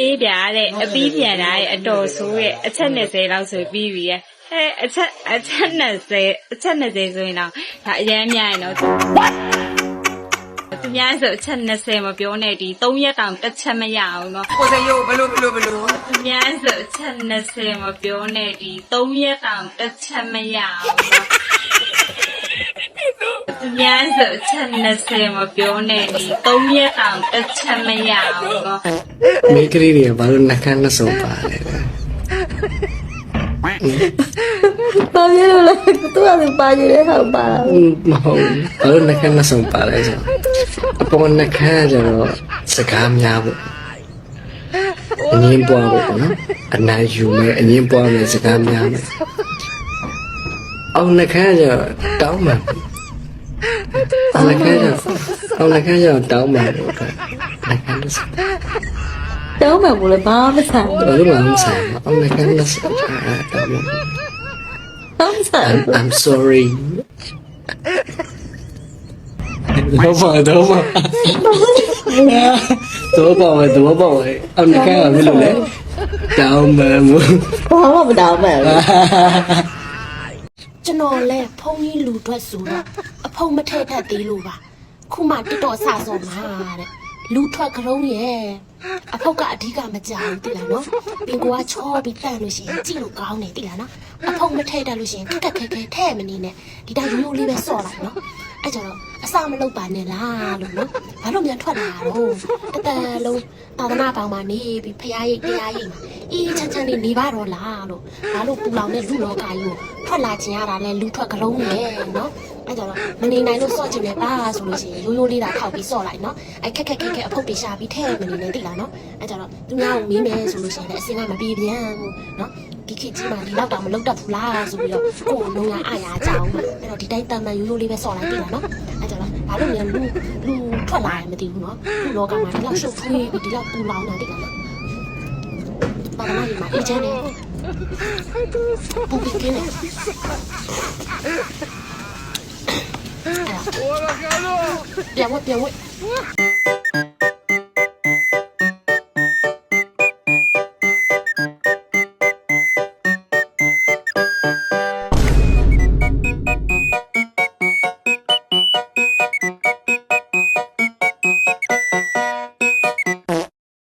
အေးဗျာတဲ့အပြီးပြန်လာတဲ့အတော်ဆိုးရဲ့အချက်20လောက်ဆိုပြီးပြီရဲ့အဲအချက်အချက်20အချက်20ဆိုရင်တော့ဒါအရင်များရင်တော့သူများဆိုအချက်20မပြောနဲ့ဒီ3ရက်တောင်တစ်ချက်မရအောင်နော်ကိုစရိုးဘလို့ဘလို့ဘလို့သူများဆိုအချက်20မပြောနဲ့ဒီ3ရက်တောင်တစ်ချက်မရအောင်နော် သူများဆိုအချက်20မပြောနဲ့ဒီ3ရက်တောင်တစ်ချက်မရအောင်နော်မိန်းကလေးတွေကဘာလို့နှကန်းနှစုံပါလဲလဲဘာဖြစ်လို့လဲသူကသူပါနေတဲ့ဟောက်ပါอืมမဟုတ်ဘူးဘာလို့နှကန်းနှစုံပါလဲဆိုတော့အပေါ်နှကန်းကကျတော့စကားများဖို့အငင်းပွားဖို့ပေါ့နော်အနာယူမယ်အငင်းပွားမယ်စကားများမယ်အောင်နှကန်းကကျတော့တောင်းမှန် အောင်နှကန်းကအောင်နှကန်းကကျတော့တောင်းမှန်ဖို့အတွက်နှကန်းတစ်စုံတောင်းမှမို့လဲဘာမှမဆိုင်ဘာလို့လဲမဆိုင်ဘူးအောင်နှကန်းတစ်စုံအဲ့တောင်းမှန်တောင်းဆိုင် I'm I'm sorry တော့ပါတော့ပါတော့ပါပဲတော့ပါပဲအောင်နှကန်းကဘယ်လိုလဲတောင်းမှန်မှုဘာမှမတောင်းမှဘူးကျွန်တော်လဲဖုန်းကြီးလူထွက်ဆိုတော့အ ဖုံမထည့်တတ်သေးလို့ပါခုမှတော်တော်ဆဆောမှာတဲ့လူထွက်ကြုံရဲ့အဖုတ်ကအဓိကမကြောက်တိလားနော်ပင်ကိုကချောပြီးတန့်လို့ရှိရင်ကြည့်လို့ကောင်းတယ်တိလားနော်အဖုတ်မထည့်တတ်လို့ရှိရင်ခက်ခက်ခဲခဲထဲ့မနေနဲ့ဒီတိုင်းရိုးရိုးလေးပဲဆော့လိုက်နော်အဲ့ကြတော့အစာမလုပ်ပါနဲ့လားလို့နော်ဘာလို့မြန်ထွက်လာတော့တတန်လုံးသာသနာပေါင်းမှာနေပြီးဖရားရိတ်တရားရိတ်မှာအေးချမ်းချမ်းလေးနေပါတော့လားလို့ဘာလို့ပူလောင်တဲ့လူလောကကြီးကိုထွက်လာခြင်းရတာလဲလူထွက်ကြုံရဲ့နော် အဲ့ကြတော့မနေနိုင်လို့ဆော့ချင်တယ်ပါဆိုလို့ရှိရင်ရိုးရိုးလေးသာထောက်ပြီးဆော့လိုက်နော်အဲ့ခက်ခက်ခက်ခက်အဖုတ်တွေရှာပြီးထဲ့မနေနဲ့တိလားနော်အဲ့ကြတော့သူများကိုမီးမယ်ဆိုလို့ရှိရင်လည်းအစင်းကမပြေပြန်ဘူးနော်ဒီခေတ်ကြီးမှာဒီလောက်တောင်မလုပ်တတ်ဘူးလားဆိုပြီးတော့ကိုယ်လုံးကအားရကြအောင်ပါအဲ့တော့ဒီတိုင်းတမ်းမှန်ရိုးရိုးလေးပဲဆော့လိုက်တိလားနော်အဲ့ကြတော့ဘာလို့မြန်လူလူထွက်လာရင်မသိဘူးနော်လူလောကမှာဒီလောက်ရှုပ်ထွေးပြီးဒီလောက်ပူလောင်တာတိလားနော်ပါမကြီးမှာအေးချမ်းတယ်ပူပြီး ကင်းတယ်ပြန်ဝတ်ပြန်ဝတ်